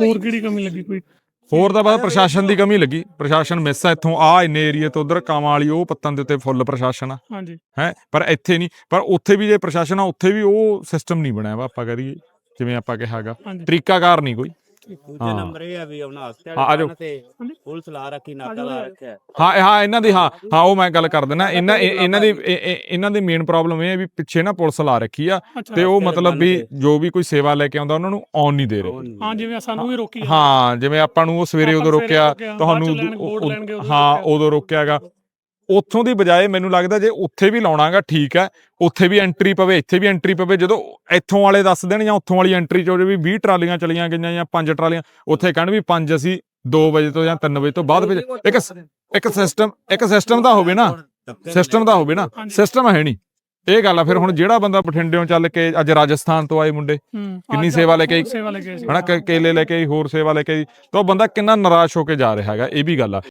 ਹੋਰ ਕਿਹੜੀ ਕਮੀ ਲੱਗੀ ਕੋਈ? ਹੋਰ ਤਾਂ ਬਸ ਪ੍ਰਸ਼ਾਸਨ ਦੀ ਕਮੀ ਲੱਗੀ। ਪ੍ਰਸ਼ਾਸਨ ਮਿਸ ਆ ਇੱਥੋਂ। ਆ ਇੰਨੇ ਏਰੀਏ ਤੋਂ ਉਧਰ ਕਾਮਾਂ ਵਾਲੀ ਉਹ ਪੱਤਨ ਦੇ ਉੱਤੇ ਫੁੱਲ ਪ੍ਰਸ਼ਾਸਨ ਆ। ਹਾਂਜੀ। ਹੈ? ਪਰ ਇੱਥੇ ਨਹੀਂ। ਪਰ ਉੱਥੇ ਵੀ ਜੇ ਪ੍ਰਸ਼ਾਸਨ ਆ ਉੱਥੇ ਵੀ ਉਹ ਸਿਸਟਮ ਨਹੀਂ ਬਣਿਆ ਵਾ ਆਪਾਂ ਕਰੀਏ ਜਿਵੇਂ ਆਪਾਂ ਕਿਹਾਗਾ ਤਰੀਕਾਕਾਰ ਨਹੀਂ ਕੋਈ। ਦੂਜੇ ਹਾਂ। ਨੰਬਰ ਇਹ ਆ ਵੀ ਉਹਨਾਂ ਹਸਤੇ ਹਾਂ, ਆਜੋ। ਤੇ ਪੁਲਿਸ ਲਾ ਰੱਖੀ ਨਾਕਾ ਲਾ ਰੱਖਿਆ ਹਾਂ ਇਹ- ਹਾਂ ਇਹਨਾਂ ਦੀ ਹਾਂ ਹਾਂ ਉਹ ਮੈਂ ਗੱਲ ਕਰ ਦਿੰਦਾ ਇਹਨਾਂ ਇਹ- ਇਹਨਾਂ ਦੀ ਇਹ- ਇਹ- ਇਹਨਾਂ ਦੀ ਮੇਨ ਪ੍ਰੋਬਲਮ ਇਹ ਹੈ ਵੀ ਪਿੱਛੇ ਨਾ ਪੁਲਿਸ ਲਾ ਰੱਖੀ ਆ ਅੱਛਾ ਤੇ ਉਹ ਮਤਲਬ ਵੀ। ਜੋ ਵੀ ਕੋਈ ਸੇਵਾ ਲੈ ਕੇ ਆਉਂਦਾ ਉਹਨਾਂ ਨੂੰ ਆਉਣ ਨਹੀਂ ਦੇ ਰਹੇ ਹਾਂ ਜਿਵੇਂ ਸਾਨੂੰ ਵੀ ਰੋਕੀ। ਹਾਂ ਜਿਵੇਂ ਆਪਾਂ ਨੂੰ ਉਹ ਸਵੇਰੇ ਆਪਾਂ ਉਦੋਂ ਸਵੇਰੇ ਰੋਕਿਆ ਰੋਕਿਆ, ਤੁਹਾਨੂੰ ਬਾਅਦ ਚ ਲੈਣ- ਉਦੋਂ- ਵੋਟ ਉਦੋਂ- ਲੈਣਗੇ, ਉਦੋਂ ਹਾਂ ਰੋਕਿਆ। ਉਦੋਂ ਰੋਕਿਆਗਾ ਉੱਥੋਂ ਦੀ ਬਜਾਏ ਮੈਨੂੰ ਲੱਗਦਾ ਜੇ ਉੱਥੇ ਵੀ ਲਾਉਣਾਗਾ ਠੀਕ ਹੈ। ਉੱਥੇ ਵੀ ਐਂਟਰੀ ਪਵੇ ਇੱਥੇ ਵੀ ਐਂਟਰੀ ਪਵੇ ਜਦੋਂ ਇੱਥੋਂ ਵਾਲੇ ਦੱਸ ਦੇਣ ਜਾਂ ਉੱਥੋਂ ਵਾਲੀ ਐਂਟਰੀ ਚੋਂ ਵੀ 20 ਟਰਾਲੀਆਂ ਚਲੀਆਂ ਗਈਆਂ ਜਾਂ 5 ਟਰਾਲੀਆਂ ਉੱਥੇ ਕਹਿਣ ਵੀ 5 ਅਸੀਂ 2 ਵਜੇ ਤੋਂ ਜਾਂ 3 ਵਜੇ ਤੋਂ ਬਾਅਦ ਵਿੱਚ ਇੱਕ ਇੱਕ ਸਿਸਟਮ ਇੱਕ ਸਿਸਟਮ ਦਾ ਹੋਵੇ ਨਾ। ਸਿਸਟਮ ਦਾ ਹੋਵੇ ਨਾ। ਸਿਸਟਮ ਹੈ ਨਹੀਂ। ਇਹ ਗੱਲ ਆ ਫਿਰ ਹੁਣ ਜਿਹੜਾ ਬੰਦਾ ਬਠਿੰਡਿਓਂ ਚੱਲ ਕੇ ਅੱਜ ਰਾਜਸਥਾਨ ਤੋਂ ਆਏ ਮੁੰਡੇ ਕਿੰਨੀ ਸੇਵਾ ਲੈ ਕੇ ਕ- ਕੇਲੇ ਲੈ ਕੇ ਹੋਰ ਸੇਵਾ ਲੈ ਕੇ ਤਾਂ ਉਹ ਬੰਦਾ ਕਿੰਨਾ ਨਿਰਾਸ਼ ਹੋ ਕੇ ਜਾ ਰਿਹਾ ਹੈਗਾ ਇਹ ਵੀ ਗੱਲ ਆ।